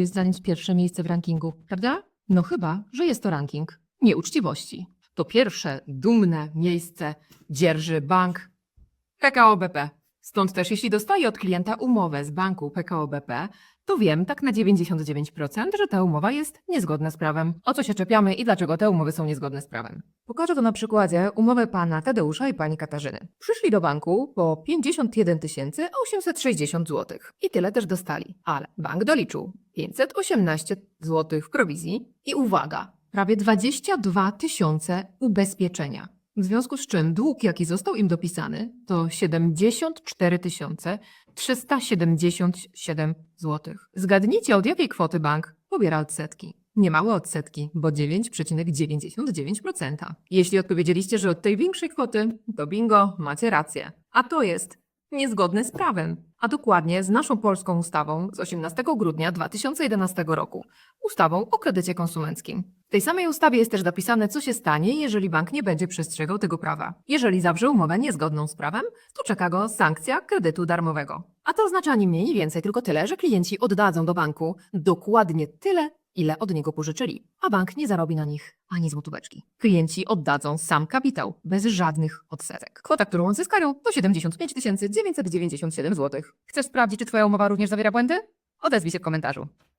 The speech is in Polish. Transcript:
jest zająć pierwsze miejsce w rankingu, prawda? No chyba, że jest to ranking nieuczciwości. To pierwsze dumne miejsce dzierży bank PKO BP. Stąd też jeśli dostaję od klienta umowę z banku PKO BP, to wiem tak na 99%, że ta umowa jest niezgodna z prawem. O co się czepiamy i dlaczego te umowy są niezgodne z prawem? Pokażę to na przykładzie umowy pana Tadeusza i pani Katarzyny. Przyszli do banku po 51 860 zł i tyle też dostali, ale bank doliczył 518 zł w prowizji i uwaga, prawie 22 tysiące ubezpieczenia. W związku z czym dług, jaki został im dopisany, to 74 377 zł. Zgadnijcie, od jakiej kwoty bank pobiera odsetki. Niemałe odsetki, bo 9,99%. Jeśli odpowiedzieliście, że od tej większej kwoty, to bingo, macie rację. A to jest niezgodne z prawem, a dokładnie z naszą polską ustawą z 18 grudnia 2011 roku, ustawą o kredycie konsumenckim. W tej samej ustawie jest też dopisane, co się stanie, jeżeli bank nie będzie przestrzegał tego prawa. Jeżeli zawrze umowę niezgodną z prawem, to czeka go sankcja kredytu darmowego. A to oznacza ani mniej, więcej, tylko tyle, że klienci oddadzą do banku dokładnie tyle, ile od niego pożyczyli, a bank nie zarobi na nich ani złotóweczki. Klienci oddadzą sam kapitał, bez żadnych odsetek. Kwota, którą odzyskają, to 75 997 zł. Chcesz sprawdzić, czy Twoja umowa również zawiera błędy? Odezwij się w komentarzu.